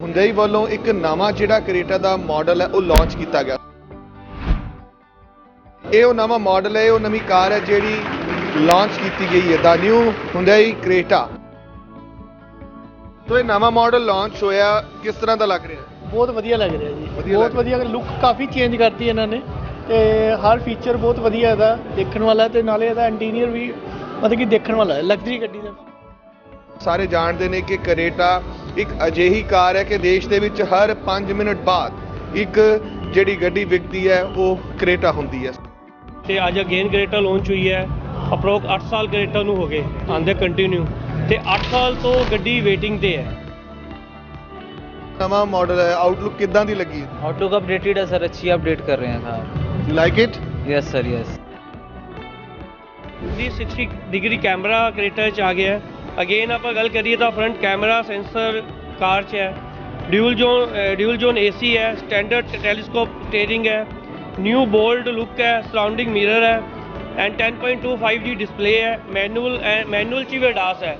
Hyundai ਵੱਲੋਂ ਇੱਕ ਨਵਾਂ ਜਿਹੜਾ ਕ੍ਰੇਟਾ ਦਾ ਮਾਡਲ ਹੈ ਉਹ ਲਾਂਚ ਕੀਤਾ ਗਿਆ। ਇਹ ਉਹ ਨਵਾਂ ਮਾਡਲ ਹੈ ਉਹ ਨਵੀਂ ਕਾਰ ਹੈ ਜਿਹੜੀ ਲਾਂਚ ਕੀਤੀ ਗਈ ਹੈ ਦਾ ਨਿਊ ਹੁੰਡਈ ਕ੍ਰੇਟਾ ਤੋਂ ਇਹ ਨਵਾਂ ਮਾਡਲ ਲਾਂਚ ਹੋਇਆ ਕਿਸ ਤਰ੍ਹਾਂ ਦਾ ਲੱਗ ਰਿਹਾ? ਹੈ ਬਹੁਤ ਵਧੀਆ ਲੱਗ ਰਿਹਾ ਜੀ। ਵਧੀਆ ਬਹੁਤ ਵਧੀਆ ਲੁੱਕ ਕਾਫੀ ਚੇਂਜ ਕਰਤੀ ਇਹਨਾਂ ਨੇ ਤੇ ਹਰ ਫੀਚਰ ਬਹੁਤ ਵਧੀਆ ਇਹਦਾ ਦੇਖਣ ਵਾਲਾ ਤੇ ਨਾਲੇ ਇਹਦਾ ਇੰਟੀਰੀਅਰ ਵੀ ਮਤਲਬ ਕਿ ਦੇਖਣ ਵਾਲਾ ਹੈ ਲਗਜ਼ਰੀ ਗੱਡੀ ਦਾ। ਸਾਰੇ ਜਾਣਦੇ ਨੇ ਕਿ ਕਰੇਟਾ ਇੱਕ ਅਜਿਹੀ ਕਾਰ ਹੈ ਕਿ ਦੇਸ਼ ਦੇ ਵਿੱਚ ਹਰ 5 ਮਿੰਟ ਬਾਅਦ ਇੱਕ ਜਿਹੜੀ ਗੱਡੀ ਵਿਕਦੀ ਹੈ ਉਹ ਕ੍ਰੇਟਾ ਹੁੰਦੀ ਹੈ। ਤੇ ਅੱਜ ਅਗੇਨ ਕ੍ਰੇਟਾ ਲਾਂਚ ਹੋਈ ਹੈ। ਅਪਰੋਕ 8 ਸਾਲ ਕ੍ਰੇਟਾ ਨੂੰ ਹੋ ਗਏ ਆਂਦੇ ਕੰਟੀਨਿਊ ਤੇ 8 ਸਾਲ ਤੋਂ ਗੱਡੀ ਵੇਟਿੰਗ ਤੇ ਹੈ। ਨਵਾਂ ਮਾਡਲ ਹੈ ਆਊਟਲੁੱਕ ਕਿੱਦਾਂ ਦੀ ਲੱਗੀ? ਆਊਟਲੁੱਕ ਅਪਡੇਟਡ ਹੈ ਸਰ ਅੱਛੀ ਅਪਡੇਟ ਕਰ ਰਹੇ ਹਾਂ ਹਾਂ like it yes sir yes 360 degree camera Creta ਚ ਆ ਗਿਆ। ਹੈ ਅਗੇਨ ਆਪਾਂ ਗੱਲ ਕਰੀਏ ਤਾਂ ਫਰੰਟ ਕੈਮਰਾ ਸੈਂਸਰ ਕਾਰ 'ਚ ਹੈ। Dual zone dual zone AC ਹੈ ਸਟੈਂਡਰਡ ਟੈਲੀਸਕੋਪ ਸਟੀਅਰਿੰਗ ਹੈ ਨਿਊ ਬੋਲਡ ਲੁੱਕ ਹੈ ਸਰਾਊਂਡਿੰਗ ਮਿਰਰ ਹੈ ਐਂਡ 10.25G ਡਿਸਪਲੇ ਹੈ ਮੈਨੂਅਲ ਮੈਨੂਅਲ 'ਚ ਵੀ ਅਡਾਸ ਹੈ।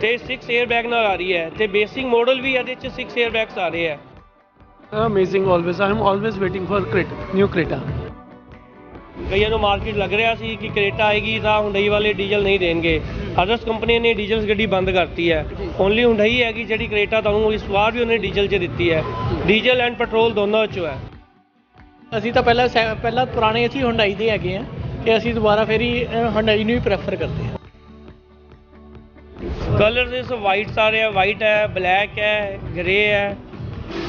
ਤੇ 6 에ਅਰ ਬੈਗ ਨਾਲ ਆ ਰਹੀ ਹੈ। ਤੇ ਬੇਸਿਕ ਮਾਡਲ ਵੀ ਇਹਦੇ 'ਚ 6 에ਅਰ ਬੈਗਸ ਆ ਰਹੇ ਹੈ। Amazing always I am always waiting for Creta new Creta ਕਈਆਂ ਨੂੰ ਮਾਰਕੀਟ ਲੱਗ ਰਿਹਾ ਸੀ ਕਿ ਕ੍ਰੇਟਾ ਆਏਗੀ ਤਾਂ ਹੁੰਡਈ ਵਾਲੇ ਡੀਜ਼ਲ ਨਹੀਂ ਦੇਣਗੇ। ਅਦਰਸ ਕੰਪਨੀ ਨੇ ਡੀਜ਼ਲ ਗੱਡੀ ਬੰਦ ਕਰਤੀ ਹੈ। ਓਨਲੀ ਹੁੰਡਈ ਹੈਗੀ ਜਿਹੜੀ ਕਰੇਟਾ ਤੁਹਾਨੂੰ ਇਸ ਵਾਰ ਵੀ ਉਹਨੇ ਡੀਜ਼ਲ 'ਚ ਦਿੱਤੀ ਹੈ। ਡੀਜ਼ਲ ਐਂਡ ਪੈਟਰੋਲ ਦੋਨੋਂ 'ਚ ਹੈ। ਅਸੀਂ ਤਾਂ ਪਹਿਲਾਂ ਪਹਿਲਾਂ ਪੁਰਾਣੇ ਅਸੀਂ ਹੁੰਡਾਈ ਦੇ ਹੈਗੇ ਆ ਤੇ ਅਸੀਂ ਦੁਬਾਰਾ ਫੇਰ ਹੀ ਹੁੰਡਾਈ ਨੂੰ ਹੀ ਪ੍ਰੈਫਰ ਕਰਦੇ ਹਾਂ। ਕਲਰਸ ਇਸ ਵਾਈਟ ਸਾਰੇ ਹੈ ਵਾਈਟ ਹੈ ਬਲੈਕ ਹੈ ਗ੍ਰੇ ਹੈ।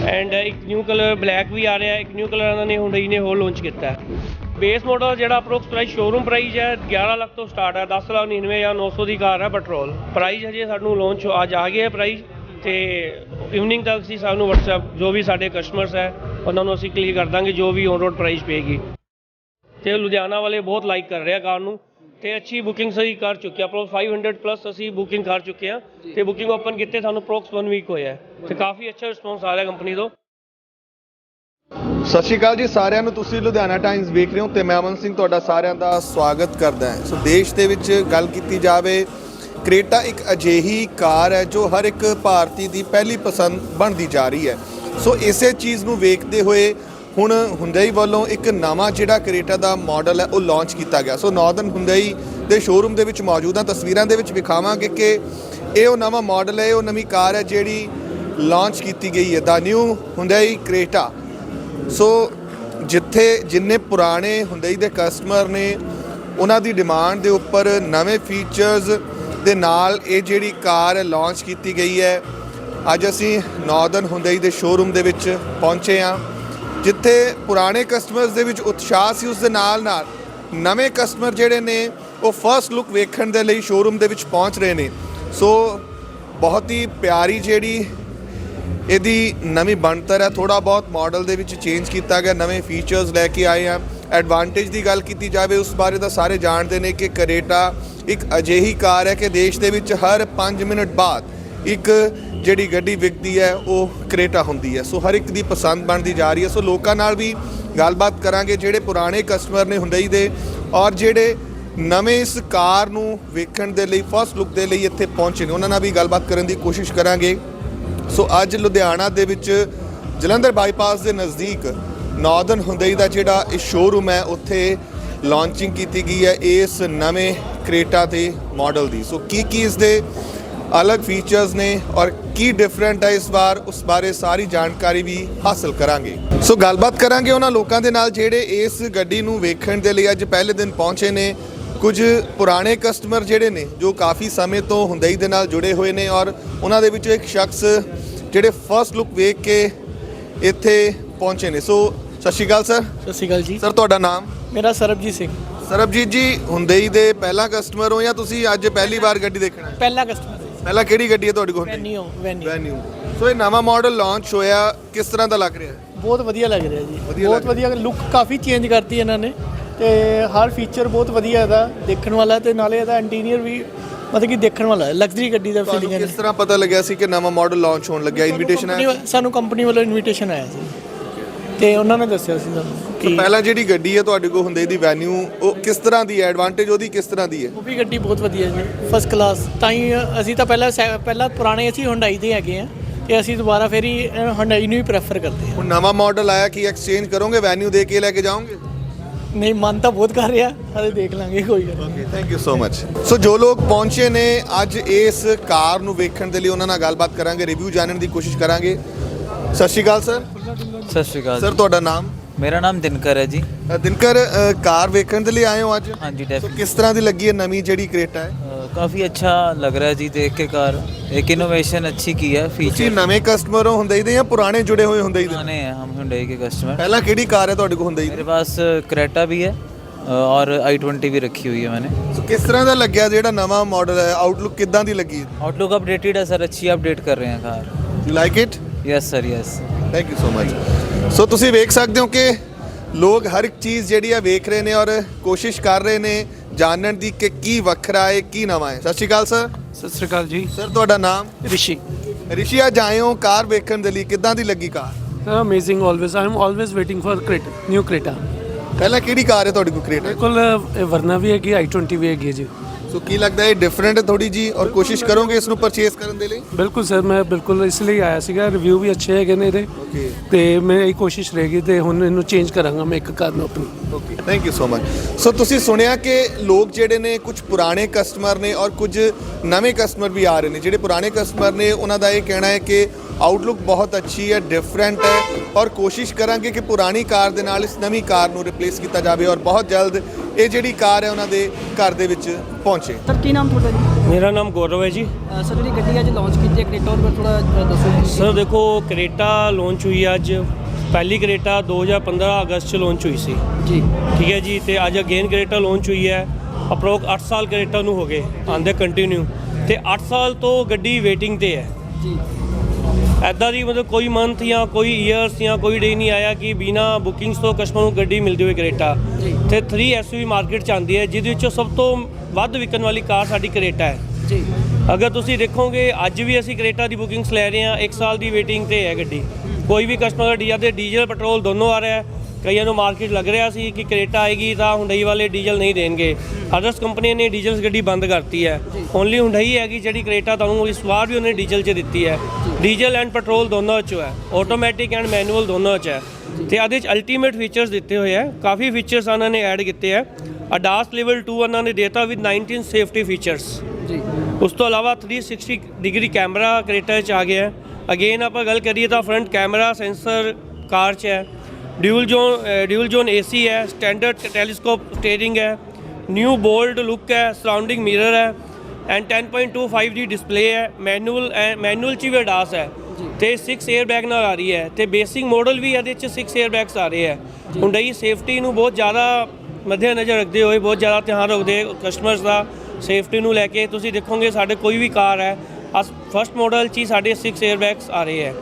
ਐਂਡ ਇੱਕ ਨਿਊ ਕਲਰ ਬਲੈਕ ਵੀ ਆ ਰਿਹਾ ਇੱਕ ਨਿਊ ਕਲਰ ਇਹਨਾਂ ਨੇ ਹੁੰਡਈ ਨੇ ਹੋਰ ਲਾਂਚ ਕੀਤਾ ਹੈ। ਬੇਸ ਮਾਡਲ ਜਿਹੜਾ ਅਪਰੋਕਸ ਪ੍ਰਾਈਸ ਸ਼ੋਰੂਮ ਪ੍ਰਾਈਸ ਹੈ 11 ਲੱਖ ਤੋਂ ਸਟਾਰਟ ਹੈ 10 ਲੱਖ 99 ਜਾਂ 900 ਦੀ ਕਾਰ ਹੈ ਪੈਟਰੋਲ ਪ੍ਰਾਈਸ ਹਜੇ ਸਾਨੂੰ ਲਾਂਚ ਅੱਜ ਆ ਗਿਆ ਹੈ ਪ੍ਰਾਈਸ ਤੇ ਇਵਨਿੰਗ ਤੱਕ ਅਸੀਂ ਸਾਨੂੰ WhatsApp ਜੋ ਵੀ ਸਾਡੇ ਕਸਟਮਰਸ ਹੈ, ਉਹਨਾਂ ਨੂੰ ਅਸੀਂ ਕਲੀਅਰ ਕਰ ਦਾਂਗੇ ਜੋ ਵੀ ਔਨ ਰੋਡ ਪ੍ਰਾਈਸ ਪਏਗੀ। ਤੇ ਲੁਧਿਆਣਾ ਵਾਲੇ ਬਹੁਤ ਲਾਈਕ ਕਰ ਰਹੇ ਆ ਕਾਰ ਨੂੰ ਤੇ ਅੱਛੀ ਬੁਕਿੰਗ ਸਹੀ ਕਰ ਚੁੱਕੇ ਆ। ਅਪਰੋਕਸ 500 ਪਲੱਸ ਅਸੀਂ ਬੁਕਿੰਗ ਕਰ ਚੁੱਕੇ ਆ ਤੇ ਬੁਕਿੰਗ ਓਪਨ ਕੀਤੇ, ਸਾਨੂੰ ਅਪਰੋਕਸ 1 ਵੀਕ ਹੋਇਆ ਹੈ। ਤੇ ਕਾਫੀ ਅੱਛਾ ਰਿਸਪੌਂਸ ਆ ਰਿਹਾ ਕੰਪਨੀ ਤੋਂ। ਸਤਿ ਸ਼੍ਰੀ ਅਕਾਲ ਜੀ ਸਾਰਿਆਂ ਨੂੰ। ਤੁਸੀਂ ਲੁਧਿਆਣਾ ਟਾਈਮਸ ਵੇਖ ਰਹੇ ਹੋ ਤੇ ਮੈਂ ਅਮਨ ਸਿੰਘ ਤੁਹਾਡਾ ਸਾਰਿਆਂ ਦਾ ਸਵਾਗਤ ਕਰਦਾ ਹਾਂ। ਸੋ ਦੇਸ਼ ਦੇ ਵਿੱਚ ਗੱਲ ਕੀਤੀ ਜਾਵੇ, ਕ੍ਰੇਟਾ ਇੱਕ ਅਜਿਹੀ ਕਾਰ ਹੈ ਜੋ ਹਰ ਇੱਕ ਭਾਰਤੀ ਦੀ ਪਹਿਲੀ ਪਸੰਦ ਬਣਦੀ ਜਾ ਰਹੀ ਹੈ। ਸੋ ਇਸੇ ਚੀਜ਼ ਨੂੰ ਵੇਖਦੇ ਹੋਏ ਹੁਣ ਹੁੰਡਈ ਵੱਲੋਂ ਇੱਕ ਨਵਾਂ ਜਿਹੜਾ ਕ੍ਰੇਟਾ ਦਾ ਮਾਡਲ ਹੈ, ਉਹ ਲਾਂਚ ਕੀਤਾ ਗਿਆ। ਸੋ ਨਾਰਦਰਨ ਹੁੰਡਈ ਦੇ ਸ਼ੋਰੂਮ ਦੇ ਵਿੱਚ ਮੌਜੂਦ ਹਾਂ। ਤਸਵੀਰਾਂ ਦੇ ਵਿੱਚ ਵਿਖਾਵਾਂਗੇ ਕਿ ਇਹ ਉਹ ਨਵਾਂ ਮਾਡਲ ਹੈ, ਇਹ ਉਹ ਨਵੀਂ ਕਾਰ ਹੈ ਜਿਹੜੀ ਲਾਂਚ ਕੀਤੀ ਗਈ ਹੈ। ਦਾ ਨਿਊ ਹੁੰਡਈ ਕ੍ਰੇਟਾ ਸੋ ਜਿੱਥੇ ਜਿੰਨੇ ਪੁਰਾਣੇ ਹੁੰਦਈ ਦੇ ਕਸਟਮਰ ਨੇ, ਉਹਨਾਂ ਦੀ ਡਿਮਾਂਡ ਦੇ ਉੱਪਰ ਨਵੇਂ ਫੀਚਰਸ ਦੇ ਨਾਲ ਇਹ ਜਿਹੜੀ ਕਾਰ ਲਾਂਚ ਕੀਤੀ ਗਈ ਹੈ, ਅੱਜ ਅਸੀਂ ਨਾਰਦਰਨ ਹੁੰਦਈ ਦੇ ਸ਼ੋਰੂਮ ਦੇ ਵਿੱਚ ਪਹੁੰਚੇ ਹਾਂ, ਜਿੱਥੇ ਪੁਰਾਣੇ ਕਸਟਮਰਸ ਦੇ ਵਿੱਚ ਉਤਸ਼ਾਹ ਸੀ ਉਸ ਦੇ ਨਾਲ ਨਾਲ, ਨਵੇਂ ਕਸਟਮਰ ਜਿਹੜੇ ਨੇ, ਉਹ ਫਰਸਟ ਲੁੱਕ ਵੇਖਣ ਦੇ ਲਈ ਸ਼ੋਰੂਮ ਦੇ ਵਿੱਚ ਪਹੁੰਚ ਰਹੇ ਨੇ। ਸੋ ਬਹੁਤ ਹੀ ਪਿਆਰੀ ਜਿਹੜੀ ਇਹਦੀ ਨਵੀਂ ਬਣਤਰ ਹੈ। ਥੋੜਾ ਬਹੁਤ ਮਾਡਲ ਦੇ ਵਿੱਚ ਚੇਂਜ ਕੀਤਾ ਗਿਆ, ਨਵੇਂ ਫੀਚਰਸ ਲੈ ਕੇ ਆਏ ਆ। ਐਡਵਾਂਟੇਜ ਦੀ ਗੱਲ ਕੀਤੀ ਜਾਵੇ, ਉਸ ਬਾਰੇ ਤਾਂ ਸਾਰੇ ਜਾਣਦੇ ਨੇ ਕਿ ਕਰੇਟਾ ਇੱਕ ਅਜਿਹੀ ਕਾਰ ਹੈ ਕਿ ਦੇਸ਼ ਦੇ ਵਿੱਚ ਹਰ 5 ਮਿੰਟ ਬਾਅਦ ਇੱਕ ਜਿਹੜੀ ਗੱਡੀ ਵਿਕਦੀ ਹੈ, ਉਹ ਕਰੇਟਾ ਹੁੰਦੀ ਹੈ। ਸੋ ਹਰ ਇੱਕ ਦੀ ਪਸੰਦ ਬਣਦੀ ਜਾ ਰਹੀ ਹੈ। ਸੋ ਲੋਕਾਂ ਨਾਲ ਵੀ ਗੱਲਬਾਤ ਕਰਾਂਗੇ, ਜਿਹੜੇ ਪੁਰਾਣੇ ਕਸਟਮਰ ਨੇ ਹੁੰਡਈ ਦੇ ਔਰ ਜਿਹੜੇ ਨਵੇਂ ਇਸ ਕਾਰ ਨੂੰ ਵੇਖਣ ਦੇ ਲਈ ਫਸਟ ਲੁੱਕ ਦੇ ਲਈ ਇੱਥੇ ਪਹੁੰਚੇ ਨੇ। ਉਹਨਾਂ ਨਾਲ ਵੀ ਗੱਲਬਾਤ ਕਰਨ ਦੀ ਕੋਸ਼ਿਸ਼ ਕਰਾਂਗੇ। ਸੋ ਅੱਜ ਲੁਧਿਆਣਾ ਦੇ ਵਿੱਚ ਜਲੰਧਰ ਬਾਈਪਾਸ ਦੇ ਨਜ਼ਦੀਕ ਨਾਰਦਰਨ ਹੁੰਦਈ ਦਾ ਜਿਹੜਾ ਇਹ ਸ਼ੋਰੂਮ ਹੈ, ਉੱਥੇ ਲਾਂਚਿੰਗ ਕੀਤੀ ਗਈ ਹੈ ਇਸ ਨਵੇਂ ਕ੍ਰੇਟਾ ਦੇ ਮਾਡਲ ਦੀ। ਸੋ ਕੀ ਕੀ ਇਸ ਦੇ ਅਲੱਗ ਫੀਚਰਸ ਨੇ ਔਰ ਕੀ ਡਿਫਰੈਂਟ ਹੈ ਇਸ ਵਾਰ, ਉਸ ਬਾਰੇ ਸਾਰੀ ਜਾਣਕਾਰੀ ਵੀ ਹਾਸਲ ਕਰਾਂਗੇ। ਸੋ ਗੱਲਬਾਤ ਕਰਾਂਗੇ ਉਹਨਾਂ ਲੋਕਾਂ ਦੇ ਨਾਲ ਜਿਹੜੇ ਇਸ ਗੱਡੀ ਨੂੰ ਵੇਖਣ ਦੇ ਲਈ ਅੱਜ ਪਹਿਲੇ ਦਿਨ ਪਹੁੰਚੇ ਨੇ। ਕੁਝ ਪੁਰਾਣੇ ਕਸਟਮਰ ਜਿਹੜੇ ਨੇ ਜੋ ਕਾਫੀ ਸਮੇਂ ਤੋਂ ਹੁੰਦਈ ਦੇ ਨਾਲ ਜੁੜੇ ਹੋਏ ਨੇ ਔਰ ਉਹਨਾਂ ਦੇ ਵਿੱਚੋਂ ਇੱਕ ਸ਼ਖਸ ਜਿਹੜੇ ਫਰਸਟ ਲੁੱਕ ਵੇਖ ਕੇ ਇੱਥੇ ਪਹੁੰਚੇ ਨੇ। ਸੋ ਸਤਿ ਸ਼੍ਰੀ ਅਕਾਲ ਸਰ। ਸਤਿ ਸ਼੍ਰੀ ਅਕਾਲ ਜੀ। ਸਰ ਤੁਹਾਡਾ ਨਾਮ? ਮੇਰਾ ਸਰਬਜੀਤ ਸਿੰਘ। ਸਰਬਜੀਤ ਜੀ ਹੁੰਦਈ ਦੇ ਪਹਿਲਾ ਕਸਟਮਰ ਹੋ ਜਾਂ ਤੁਸੀਂ ਅੱਜ ਪਹਿਲੀ ਵਾਰ ਗੱਡੀ ਦੇਖਣਾ ਪਹਿਲਾ ਕਸਟਮਰ। ਪਹਿਲਾਂ ਕਿਹੜੀ ਗੱਡੀ ਹੈ ਤੁਹਾਡੇ ਕੋਲ ਵੈਨਿਓ ਵੈਨਿਊ ਸੋ ਇਹ ਨਵਾਂ ਮਾਡਲ ਲਾਂਚ ਹੋਇਆ ਕਿਸ ਤਰ੍ਹਾਂ ਦਾ ਲੱਗ ਰਿਹਾ? ਹੈ ਬਹੁਤ ਵਧੀਆ ਲੱਗ ਰਿਹਾ ਜੀ। ਬਹੁਤ ਵਧੀਆ ਲੁੱਕ ਕਾਫੀ ਚੇਂਜ ਕਰਤੀ ਇਹਨਾਂ ਨੇ। ਤੇ ਹਰ ਫੀਚਰ ਬਹੁਤ ਵਧੀਆ ਇਹਦਾ ਦੇਖਣ ਵਾਲਾ ਤੇ ਨਾਲੇ ਇਹਦਾ ਇੰਟੀਰੀਅਰ ਵੀ ਮਤਲਬ ਕਿ ਦੇਖਣ ਵਾਲਾ ਹੈ ਲਗਜ਼ਰੀ ਗੱਡੀ ਦਾ ਤੁਹਾਨੂੰ ਫੀਲਿੰਗ ਕਿਸ ਤਰ੍ਹਾਂ ਪਤਾ ਲੱਗਿਆ ਸੀ ਕਿ ਨਵਾਂ ਮਾਡਲ ਲਾਂਚ ਹੋਣ ਲੱਗਿਆ ਇਨਵੀਟੇਸ਼ਨ ਆਇਆ ਸਾਨੂੰ ਕੰਪਨੀ ਵੱਲੋਂ ਇਨਵੀਟੇਸ਼ਨ ਆਇਆ ਸੀ। ਤੇ ਉਹਨਾਂ ਨੇ ਦੱਸਿਆ ਸੀ ਸਾਨੂੰ ਕਿ ਪਹਿਲਾਂ ਜਿਹੜੀ ਗੱਡੀ ਹੈ ਤੁਹਾਡੇ ਕੋਲ ਹੁੰਦੇ ਦੀ ਵੈਨਿਊ ਉਹ ਕਿਸ ਤਰ੍ਹਾਂ ਦੀ ਹੈ? ਐਡਵਾਂਟੇਜ ਉਹਦੀ ਕਿਸ ਤਰ੍ਹਾਂ ਦੀ ਹੈ? ਉਹ ਵੀ ਗੱਡੀ ਬਹੁਤ ਵਧੀਆ ਜੀ ਫਸਟ ਕਲਾਸ ਤਾਂ ਹੀ ਅਸੀਂ ਤਾਂ ਪਹਿਲਾਂ ਸੈ- ਪਹਿਲਾਂ ਪੁਰਾਣੇ ਅਸੀਂ ਹੁੰਡਾਈ ਦੇ ਹੈਗੇ ਆ ਕਿ ਅਸੀਂ ਦੁਬਾਰਾ ਫੇਰ ਹੀ ਹੰਡਾਈ ਨੂੰ ਹੀ ਪ੍ਰੈਫਰ ਕਰਦੇ ਹਾਂ ਹੁਣ ਨਵਾਂ ਮਾਡਲ ਆਇਆ ਕੀ ਐਕਸਚੇਂਜ ਕਰੋਗੇ? ਵੈਨਿਊ ਦੇ ਕੇ ਲੈ ਕੇ ਜਾਓਗੇ? ਨਹੀਂ ਮਨ ਤਾਂ ਬਹੁਤ ਕਰ ਰਿਹਾ ਹਲੇ ਦੇਖ ਲਾਂਗੇ ਕੋਈ ਗੱਲ okay thank you so much so ਜੋ ਲੋਕ ਪਹੁੰਚੇ ਨੇ ਅੱਜ ਇਸ ਕਾਰ ਨੂੰ ਵੇਖਣ ਦੇ ਲਈ ਉਹਨਾਂ ਨਾਲ ਗੱਲਬਾਤ ਕਰਾਂਗੇ ਰਿਵਿਊ ਜਾਣਨ ਦੀ ਕੋਸ਼ਿਸ਼ ਕਰਾਂਗੇ। ਸਤਿ ਸ਼੍ਰੀ ਅਕਾਲ ਸਰ ਸਤਿ ਸ਼੍ਰੀ ਅਕਾਲ ਸਰ ਤੁਹਾਡਾ ਨਾਮ? ਮੇਰਾ ਨਾਮ ਦਿਨਕਰ ਹੈ ਜੀ। ਦਿਨਕਰ ਕਾਰ ਵੇਖਣ ਦੇ ਲਈ ਆਏ ਹੋ ਅੱਜ? ਹਾਂਜੀ ਸੋ ਕਿਸ ਤਰ੍ਹਾਂ ਦੀ ਲੱਗੀ ਹੈ? ਨਵੀਂ ਜਿਹੜੀ ਕ੍ਰੇਟਾ ਹੈ? काफ़ी अच्छा लग रहा है जी देख के कार एक इनोवेशन अच्छी की है ਤੁਸੀਂ फीचर ਨਵੇਂ ਕਸਟਮਰ ਹੋ ਹੁੰਦੇ ਹੀ ਦੇ ਜਾਂ ਪੁਰਾਣੇ ਜੁੜੇ ਹੋਏ ਹੁੰਦੇ ਹੀ ਦੇ पुराने हैं हम Hyundai के कस्टमर ਪਹਿਲਾਂ ਕਿਹੜੀ ਕਾਰ ਹੈ ਤੁਹਾਡੇ ਕੋਲ ਹੁੰਦੇ ਹੀ मेरे पास क्रेटा भी है अ, और आई ट्वेंटी भी रखी हुई है मैंने ਸੋ ਕਿਸ ਤਰ੍ਹਾਂ ਦਾ ਲੱਗਿਆ ਜਿਹੜਾ ਨਵਾਂ ਮਾਡਲ ਹੈ ਆਊਟਲੁੱਕ ਕਿੱਦਾਂ ਦੀ ਲੱਗੀ आउटलुक अपडेटेड है सर अच्छी अपडेट कर रहे हैं car you like it yes sir yes thank you so much so ਤੁਸੀਂ ਵੇਖ ਸਕਦੇ ਹੋ ਕਿ ਲੋਕ ਹਰ ਇੱਕ ਚੀਜ਼ ਜਿਹੜੀ ਆ ਵੇਖ ਰਹੇ ਨੇ ਔਰ ਕੋਸ਼ਿਸ਼ ਕਰ ਰਹੇ ਨੇ ਜਾਣਨ ਦੀ ਕਿ ਕੀ ਵੱਖਰਾ ਹੈ ਕੀ ਨਵਾਂ ਹੈ। ਸਤਿ ਸ਼੍ਰੀ ਅਕਾਲ ਸਰ। ਸਤਿ ਸ੍ਰੀ ਅਕਾਲ ਜੀ। ਸਰ ਤੁਹਾਡਾ ਨਾਮ? ਰਿਸ਼ੀ। ਰਿਸ਼ੀ ਅੱਜ ਆਏ ਹੋ ਕਾਰ ਵੇਖਣ ਦੇ ਲਈ। ਕਿੱਦਾਂ ਦੀ ਲੱਗੀ car? Sir amazing always I am always waiting for Creta new Creta ਪਹਿਲਾਂ ਕਿਹੜੀ ਕਾਰ ਹੈ ਤੁਹਾਡੇ ਕੋਲ ਕ੍ਰੇਟਾ ਮੇਰੇ ਕੋਲ ਇਹ ਵਰਨਾ ਵੀ ਹੈਗੀ i20 ਵੀ ਹੈਗੀ ਹੈ ਜੀ। ਸੋ ਕੀ ਲੱਗਦਾ ਹੈ ਡਿਫਰੈਂਟ ਹੈ ਥੋੜੀ ਜੀ ਔਰ ਕੋਸ਼ਿਸ਼ ਕਰੋਗੇ ਇਸ ਨੂੰ ਪਰਚੇਸ ਕਰਨ ਦੇ ਲਈ? ਬਿਲਕੁਲ ਸਰ ਮੈਂ ਬਿਲਕੁਲ ਇਸ ਲਈ ਆਇਆ ਸੀਗਾ। ਰਿਵਿਊ ਵੀ ਅੱਛੇ ਹੈਗੇ ਨੇ ਇਹਦੇ। ਓਕੇ ਤੇ ਮੈਂ ਇਹ ਕੋਸ਼ਿਸ਼ ਰਹੇਗੀ ਤੇ ਹੁਣ ਇਹਨੂੰ ਚੇਂਜ ਕਰਾਂਗਾ ਮੈਂ ਇੱਕ ਕਾਰ ਨੂੰ ਆਪਣੀ। Okay thank you so much so ਤੁਸੀਂ ਸੁਣਿਆ ਕਿ ਲੋਕ ਜਿਹੜੇ ਨੇ ਕੁਝ ਪੁਰਾਣੇ ਕਸਟਮਰ ਨੇ ਔਰ ਕੁਝ ਨਵੇਂ ਕਸਟਮਰ ਵੀ ਆ ਰਹੇ ਨੇ। ਜਿਹੜੇ ਪੁਰਾਣੇ ਕਸਟਮਰ ਨੇ ਉਹਨਾਂ ਦਾ ਇਹ ਕਹਿਣਾ ਹੈ ਕਿ ਆਊਟਲੁੱਕ ਬਹੁਤ ਅੱਛੀ ਹੈ ਡਿਫਰੈਂਟ ਹੈ ਔਰ ਕੋਸ਼ਿਸ਼ ਕਰਾਂਗੇ ਕਿ ਪੁਰਾਣੀ ਕਾਰ ਦੇ ਨਾਲ ਇਸ ਨਵੀਂ ਕਾਰ ਨੂੰ ਰਿਪਲੇਸ ਕੀਤਾ ਜਾਵੇ ਔਰ ਬਹੁਤ ਜਲਦ ਇਹ ਜਿਹੜੀ ਕਾਰ ਹੈ ਉਹਨਾਂ ਦੇ ਘਰ ਦੇ ਵਿੱਚ ਪਹੁੰਚੇ। ਸਰ ਕੀ ਨਾਮ ਤੁਹਾਡਾ ਜੀ? ਮੇਰਾ ਨਾਮ ਗੌਰਵ ਹੈ ਜੀ। ਸਰ ਜਿਹੜੀ ਗੱਡੀ ਅੱਜ ਲਾਂਚ ਕੀਤੀ ਹੈ ਕ੍ਰੇਟਾ ਉਹਦੇ ਬਾਰੇ ਥੋੜਾ ਦੱਸੋ ਜੀ। ਸਰ ਦੇਖੋ ਕਰੇਟਾ ਲਾਂਚ ਹੋਈ ਹੈ ਅੱਜ। ਪਹਿਲੀ ਕਰੇਟਾ 2015 ਅਗਸਤ ਚ ਲਾਂਚ ਹੋਈ ਸੀ। ਜੀ। ਠੀਕ ਹੈ ਜੀ ਤੇ ਅੱਜ ਅਗੇਨ ਕਰੇਟਾ ਲਾਂਚ ਹੋਈ ਹੈ। ਅਪਰੋਕ 8 ਸਾਲ ਕਰੇਟਾ ਨੂੰ ਹੋ ਗਏ ਆਂਦੇ ਕੰਟੀਨਿਊ ਤੇ 8 ਸਾਲ ਤੋਂ ਗੱਡੀ ਵੇਟਿੰਗ ਤੇ ਹੈ। ਜੀ। ਐਦਾਂ ਦੀ ਮਤਲਬ ਕੋਈ ਮੰਥ ਜਾਂ ਕੋਈ ਈਅਰਸ ਜਾਂ ਕੋਈ ਡੇ ਨਹੀਂ ਆਇਆ ਕਿ ਬਿਨਾ ਬੁਕਿੰਗਸ ਤੋਂ ਕਸਟਮਰ ਨੂੰ ਗੱਡੀ ਮਿਲਦੀ ਹੋਵੇ ਕਰੇਟਾ। ਤੇ 3 ਐਸਯੂਵੀ ਮਾਰਕੀਟ ਚ ਆਉਂਦੀ ਹੈ ਜਿਹਦੇ ਵਿੱਚੋਂ ਸਭ ਤੋਂ ਵੱਧ ਵਿਕਣ ਵਾਲੀ ਕਾਰ ਸਾਡੀ ਕਰੇਟਾ ਹੈ। ਜੀ। ਅਗਰ ਤੁਸੀਂ ਦੇਖੋਗੇ ਅੱਜ ਵੀ ਅਸੀਂ ਕਰੇਟਾ ਦੀ ਬੁਕਿੰਗਸ ਲੈ ਰਹੇ ਹਾਂ 1 ਸਾਲ ਦੀ ਵੇਟਿੰਗ ਤੇ ਹੈ ਗੱਡੀ। ਕੋਈ ਵੀ ਕਸਟਮਰ ਡੀਜ਼ਲ ਤੇ ਡੀਜ਼ਲ ਪੈਟਰੋਲ ਦੋਨੋਂ ਆ ਰਿਹਾ ਹੈ। ਕਈਆਂ ਨੂੰ ਮਾਰਕੀਟ ਲੱਗ ਰਿਹਾ ਸੀ ਕਿ ਕਰੇਟਾ ਆਏਗੀ ਤਾਂ ਹੁੰਡਈ ਵਾਲੇ ਡੀਜ਼ਲ ਨਹੀਂ ਦੇਣਗੇ। ਅਦਰਸ ਕੰਪਨੀ ਨੇ ਡੀਜ਼ਲ ਗੱਡੀ ਬੰਦ ਕਰਤੀ ਹੈ। ਓਨਲੀ ਹੁੰਡਈ ਹੈਗੀ ਜਿਹੜੀ ਕਰੇਟਾ ਤੁਹਾਨੂੰ ਇਸ ਵਾਰ ਵੀ ਉਹਨੇ ਡੀਜ਼ਲ 'ਚ ਦਿੱਤੀ ਹੈ। ਡੀਜ਼ਲ ਐਂਡ ਪੈਟਰੋਲ ਦੋਨੋਂ 'ਚ ਹੈ। ਆਟੋਮੈਟਿਕ ਐਂਡ ਮੈਨੂਅਲ ਦੋਨੋਂ 'ਚ ਹੈ। ਤੇ ਇਹਦੇ 'ਚ ਅਲਟੀਮੇਟ ਫੀਚਰਸ ਦਿੱਤੇ ਹੋਏ ਹੈ। ਕਾਫੀ ਫੀਚਰਸ ਉਹਨਾਂ ਨੇ ਐਡ ਕੀਤੇ ਹੈ। ਅਡਾਸ ਲੈਵਲ 2 ਉਹਨਾਂ ਨੇ ਦਿੱਤਾ ਵਿਦ 19 ਸੇਫਟੀ ਫੀਚਰਸ ਜੀ। ਉਸ ਤੋਂ ਇਲਾਵਾ 360 ਡਿਗਰੀ ਕੈਮਰਾ ਕਰੇਟਾ 'ਚ ਆ ਗਿਆ ਅਗੇਨ ਆਪਾਂ ਗੱਲ ਕਰੀਏ ਤਾਂ ਫਰੰਟ ਕੈਮਰਾ ਸੈਂਸਰ ਕਾਰ 'ਚ ਹੈ। Dual zone dual zone AC ਹੈ ਸਟੈਂਡਰਡ ਟੈਲੀਸਕੋਪ ਸਟੇਰਿੰਗ ਹੈ ਨਿਊ ਬੋਲਡ ਲੁੱਕ ਹੈ ਸਰਾਊਂਡਿੰਗ ਮਿਰਰ ਹੈ ਐਂਡ 10.25 ਦੀ ਡਿਸਪਲੇ ਹੈ ਮੈਨੂਅਲ ਮੈਨੂਅਲ ਚ ਵੀ ਅਡਾਸ ਹੈ। ਤੇ 6 에ਅਰ ਬੈਗ ਨਾਲ ਆ ਰਹੀ ਹੈ। ਤੇ ਬੇਸਿਕ ਮਾਡਲ ਵੀ ਇਹਦੇ ਚ 6 에ਅਰ ਬੈਗਸ ਆ ਰਹੇ ਹੈ। ਹੁੰਡਈ ਸੇਫਟੀ ਨੂੰ ਬਹੁਤ ਜ਼ਿਆਦਾ ਮੱਧਿਆ ਨਜ਼ਰ ਰੱਖਦੇ ਹੋਏ ਬਹੁਤ ਜ਼ਿਆਦਾ ਧਿਆਨ ਰੱਖਦੇ ਕਸਟਮਰਸ ਦਾ ਸੇਫਟੀ ਨੂੰ ਲੈ ਕੇ ਤੁਸੀਂ ਦੇਖੋਗੇ ਸਾਡੇ ਕੋਈ ਵੀ ਕਾਰ ਹੈ ਅਸ ਫਸਟ ਮਾਡਲ ਚ ਸਾਡੇ 6 에ਅਰ ਬੈਗਸ ਆ ਰਹੇ ਹੈ।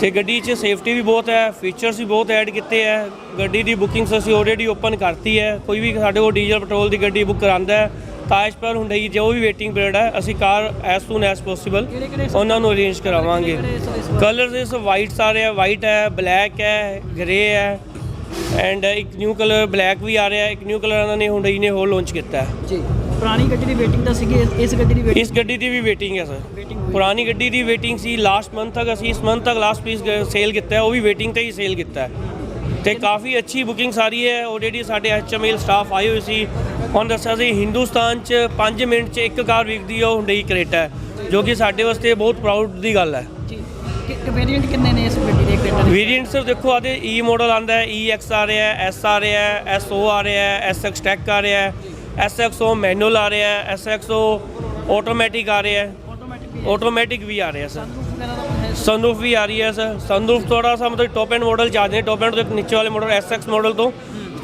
ਤੇ ਗੱਡੀ 'ਚ ਸੇਫਟੀ ਵੀ ਬਹੁਤ ਹੈ ਫੀਚਰਸ ਵੀ ਬਹੁਤ ਐਡ ਕੀਤੇ ਹੈ। ਗੱਡੀ ਦੀ ਬੁਕਿੰਗਸ ਅਸੀਂ ਆਲਰੇਡੀ ਓਪਨ ਕਰਤੀ ਹੈ। ਕੋਈ ਵੀ ਸਾਡੇ ਕੋਲ ਡੀਜ਼ਲ ਪੈਟਰੋਲ ਦੀ ਗੱਡੀ ਬੁੱਕ ਕਰਾਂਦਾ ਹੈ ਤਾਂ ਇਸ ਪਰ ਹੁੰਡਈ ਜੋ ਵੀ ਵੇਟਿੰਗ ਪੀਰੀਅਡ ਹੈ ਅਸੀਂ car as soon as possible ਉਹਨਾਂ ਨੂੰ ਅਰੇਂਜ ਕਰਾਵਾਂਗੇ। ਸਰ? ਕਲਰਸ ਇਸ ਵਾਈਟ ਆ ਰਹੇ ਆ ਵਾਈਟ ਹੈ ਬਲੈਕ ਹੈ ਗ੍ਰੇ ਹੈ ਐਂਡ ਇੱਕ ਨਿਊ ਕਲਰ ਬਲੈਕ ਵੀ ਆ ਰਿਹਾ ਇੱਕ ਨਿਊ ਕਲਰ ਉਹਨਾਂ ਨੇ ਹੁੰਡਈ ਨੇ ਹੋਰ ਲਾਂਚ ਕੀਤਾ ਹੈ। ਜੀ। ਪੁਰਾਣੀ ਗੱਡੀ ਦੀ ਵੇਟਿੰਗ ਤਾਂ ਸੀਗੀ ਇਸ- ਇਸ ਗੱਡੀ ਦੀ ਵੇਟਿੰਗ ਇਸ ਗੱਡੀ ਦੀ ਵੀ ਵੇਟਿੰਗ ਹੈ ਸਰ। ਪੁਰਾਣੀ ਗੱਡੀ ਦੀ ਵੇਟਿੰਗ ਸੀ ਲਾਸਟ ਮੰਥ ਤੱਕ ਅਸੀਂ ਇਸ ਮੰਥ ਤੱਕ ਲਾਸਟ ਪੀਸ ਸੇਲ ਕੀਤਾ ਹੈ ਉਹ ਵੀ ਵੇਟਿੰਗ ਤੇ ਹੀ ਸੇਲ ਕੀਤਾ ਹੈ। ਤੇ ਕਾਫੀ ਅੱਛੀ ਬੁਕਿੰਗ ਸਾਰੀ ਹੈ ਆਲਰੇਡੀ ਸਾਡੇ ਐਚਐਮਐਲ ਸਟਾਫ ਆਏ ਹੋਏ ਸੀ ਹੁਣ ਦੱਸਿਆ ਸੀ ਹਿੰਦੁਸਤਾਨ 'ਚ 5 ਮਿੰਟ 'ਚ ਇੱਕ ਕਾਰ ਵਿਕਦੀ ਹੈ ਉਹ ਹੁੰਡਈ ਕਰੇਟਾ ਹੈ ਜੋ ਕਿ ਸਾਡੇ ਵਾਸਤੇ ਬਹੁਤ ਪ੍ਰਾਊਡ ਦੀ ਗੱਲ ਹੈ। ਜੀ। ਕਿ ਵੇਰੀਐਂਟ ਕਿੰਨੇ ਨੇ ਇਸ ਗੱਡੀ ਦੇ ਕ੍ਰੇਟਾ ਦੇ ਵੇਰੀਐਂਟ ਸਰ ਦੇਖੋ ਆਦੇ ਈ ਮਾਡਲ ਆਂਦਾ ਹੈ EX ਆ ਰਿਹਾ ਹੈ S ਆ ਰਿਹਾ ਹੈ SO ਆ ਰਿਹਾ ਹੈ SX ਟੈਕ ਆ ਰਿਹਾ ਹੈ। SXO ਮੈਨੂਅਲ ਆ ਰਿਹਾ ਹੈ SXO ਆਟੋਮੈਟਿਕ ਆ ਰਿਹਾ ਹੈ ਆਟੋਮੈਟਿਕ ਵੀ ਆ ਰਿਹਾ ਸਰ ਸਨਰੂਫ ਵੀ ਆ ਰਹੀ ਹੈ ਸਰ ਸਨਰੂਫ ਥੋੜਾ ਸਾ ਮਤਲਬ ਟੌਪ ਐਂਡ ਮਾਡਲ ਜਾ ਰਹੇ ਜਾਂਦੇ ਟੌਪ ਐਂਡ ਤੋਂ ਇੱਕ ਨੀਚੇ ਵਾਲੇ ਮਾਡਲ ਐਸਐਕਸ ਮਾਡਲ ਤੋਂ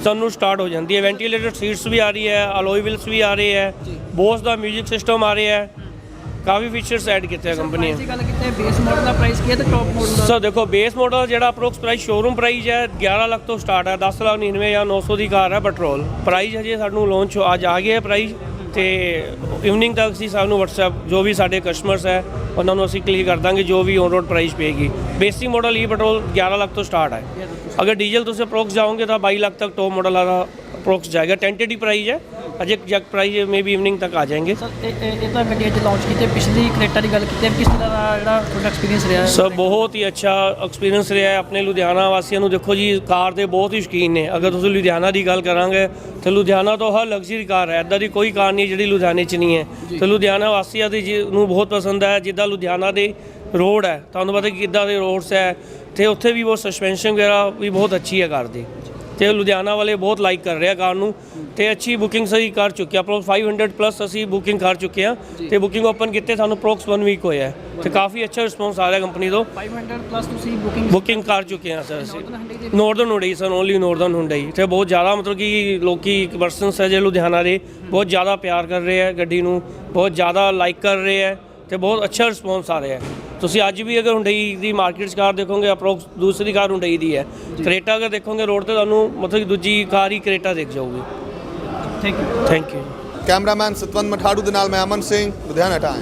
ਸਨਰੂਫ ਸਟਾਰਟ ਹੋ ਜਾਂਦੀ ਹੈ। ਵੈਂਟੀਲੇਟਡ ਸੀਟਸ ਵੀ ਆ ਰਹੀ ਹੈ ਅਲੋਈ ਵੀਲਸ ਵੀ ਆ ਰਹੇ ਹੈ। ਬੋਸ ਦਾ 뮤직 ਸਿਸਟਮ ਆ ਰਿਹਾ ਹੈ। ਕਾਫੀ ਫੀਚਰਸ ਐਡ ਕੀਤੇ ਆ ਕੰਪਨੀ ਪ੍ਰਾਈਸ ਦੀ ਗੱਲ ਕੀਤੀ ਬੇਸ ਮਾਡਲ ਦਾ ਪ੍ਰਾਈਸ ਕੀ ਹੈ ਤੇ ਟੌਪ ਮਾਡਲ ਦਾ? ਸਰ ਦੇਖੋ ਬੇਸ ਮਾਡਲ ਜਿਹੜਾ ਅਪਰੋਕਸ ਪ੍ਰਾਈਸ ਸ਼ੋਰੂਮ ਪ੍ਰਾਈਸ ਹੈ 11 ਲੱਖ ਤੋਂ ਸਟਾਰਟ ਹੈ 10 ਲੱਖ 99 ਜਾਂ 900 ਦੀ ਕਾਰ ਹੈ ਪੈਟਰੋਲ ਪ੍ਰਾਈਸ ਹਜੇ ਸਾਨੂੰ ਲਾਂਚ ਅੱਜ ਆ ਗਿਆ ਹੈ ਪ੍ਰਾਈਸ ਤੇ ਇਵਨਿੰਗ ਤੱਕ ਅਸੀਂ ਸਾਨੂੰ WhatsApp ਜੋ ਵੀ ਸਾਡੇ ਕਸਟਮਰਸ ਹੈ ਉਹਨਾਂ ਨੂੰ ਅਸੀਂ ਕਲੀਅਰ ਕਰ ਦਾਂਗੇ ਜੋ ਵੀ ਔਨ ਰੋਡ ਪ੍ਰਾਈਸ ਪਏਗੀ। Basic model E petrol 11 lakh ਤੋਂ ਸਟਾਰਟ ਹੈ। ਅਗਰ ਡੀਜ਼ਲ ਤੁਸੀਂ ਅਪਰੋਕਸ ਜਾਓਗੇ ਤਾਂ 22 ਲੱਖ ਤੱਕ ਟੌਪ ਮਾਡਲ ਵਾਲਾ ਅਪਰੋਕਸ ਜਾਏਗਾ ਟੈਂਟੇਟਿਵ ਪ੍ਰਾਈਸ ਹੈ। ਅਜੇ exact price may be evening ਤੱਕ ਆ ਜਾਏਗੇ। ਸਰ ਇਹ ਤਾਂ ਗੱਡੀ ਅੱਜ ਲਾਂਚ ਕੀਤੀ। ਪਿਛਲੀ ਕ੍ਰੇਟਾ ਦੀ ਗੱਲ ਕੀਤੀ ਹੈ ਕਿਸ ਤਰ੍ਹਾਂ ਦਾ ਜਿਹੜਾ ਤੁਹਾਡਾ ਐਕਸਪੀਰੀਅੰਸ ਰਿਹਾ ਹੈ? ਸਰ ਬਹੁਤ ਹੀ ਅੱਛਾ ਐਕਸਪੀਰੀਅੰਸ ਰਿਹਾ ਹੈ ਆਪਣੇ ਲੁਧਿਆਣਾ ਵਾਸੀਆਂ ਨੂੰ। ਦੇਖੋ ਜੀ ਕਾਰ ਦੇ ਬਹੁਤ ਹੀ ਸ਼ੌਕੀਨ ਨੇ। ਅਗਰ ਤੁਸੀਂ ਲੁਧਿਆਣਾ ਦੀ ਗੱਲ ਕਰਾਂਗੇ ਤੇ ਲੁਧਿਆਣਾ ਤੋਂ ਹਰ ਲਗਜ਼ਰੀ ਕਾਰ ਹੈ। ਐਦਾਂ ਦੀ ਕੋਈ ਕਾਰ ਨਹੀਂ ਜਿਹੜੀ ਲੁਧਿਆਣੇ 'ਚ ਨਹੀਂ ਹੈ। ਤੇ ਲੁਧਿਆਣਾ ਵਾਸੀਆਂ ਦੀ ਨੂੰ ਬਹੁਤ ਪਸੰਦ ਹੈ ਜਿੱਦਾਂ ਲੁਧਿਆਣਾ ਦੇ ਰੋਡ ਹੈ। ਤੁਹਾਨੂੰ ਪਤਾ ਕਿੱਦਾਂ ਦੇ ਰੋਡਸ ਹੈ। ਤੇ ਉੱਥੇ ਵੀ ਉਹ ਸਸਪੈਂਸ਼ਨ ਵਗੈਰਾ ਵੀ ਬਹੁਤ ਅੱਛੀ ਹੈ ਕਾਰ ਦੀ। ਤੇ ਲੁਧਿਆਣਾ ਵਾਲੇ ਬਹੁਤ ਲਾਈਕ ਕਰ ਰਹੇ ਆ ਕਾਰ ਨੂੰ ਤੇ ਅੱਛੀ ਬੁਕਿੰਗ ਸਹੀ ਕਰ ਚੁੱਕੇ ਆ। ਆਪਰੋ 500 ਪਲੱਸ ਅਸੀਂ ਬੁਕਿੰਗ ਕਰ ਚੁੱਕੇ ਆ ਤੇ ਬੁਕਿੰਗ ਓਪਨ ਕੀਤੇ ਸਾਨੂੰ ਪ੍ਰੋਕਸ 1 ਵੀਕ ਹੋਇਆ ਤੇ ਕਾਫੀ ਅੱਛਾ ਰਿਸਪੌਂਸ ਆ ਰਿਹਾ ਕੰਪਨੀ ਤੋਂ। 500 ਪਲੱਸ ਤੁਸੀਂ ਬੁਕਿੰਗ ਬੁਕਿੰਗ ਕਰ ਚੁੱਕੇ ਹਾਂ ਸਰ ਅਸੀਂ। Northern Hyundai sir only northern Hyundai ਤੇ ਬਹੁਤ ਜ਼ਿਆਦਾ ਮਤਲਬ ਕਿ ਲੋਕੀ ਪਰਸਨਸ ਹੈ ਜੇ ਲੁਧਿਆਣਾ ਦੇ ਬਹੁਤ ਜ਼ਿਆਦਾ ਪਿਆਰ ਕਰ ਰਹੇ ਆ ਗੱਡੀ ਨੂੰ ਬਹੁਤ ਜ਼ਿਆਦਾ ਲਾਈਕ ਕਰ ਰਹੇ ਆ ਤੇ ਬਹੁਤ ਅੱਛਾ ਰਿਸਪੌਂਸ ਆ ਰਿਹਾ ਹੈ। ਤੁਸੀਂ ਅੱਜ ਵੀ ਅਗਰ ਹੁੰਡਈ ਦੀ ਮਾਰਕੀਟ 'ਚ ਕਾਰ ਦੇਖੋਗੇ ਅਪਰੋਕਸ ਦੂਸਰੀ ਕਾਰ ਹੁੰਡਈ ਦੀ ਹੈ। ਕਰੇਟਾ ਅਗਰ ਦੇਖੋਗੇ ਰੋਡ ਤੇ ਤੁਹਾਨੂੰ ਮਤਲਬ ਕਿ ਦੂਜੀ ਕਾਰ ਹੀ ਕਰੇਟਾ ਦਿਖ ਜਾਊਗੀ। Thank you thank you cameraman Satwant Matharu ਦੇ ਨਾਲ ਮੈਂ ਅਮਨ ਸਿੰਘ ਲੁਧਿਆਣਾ ਟਾਈਮ।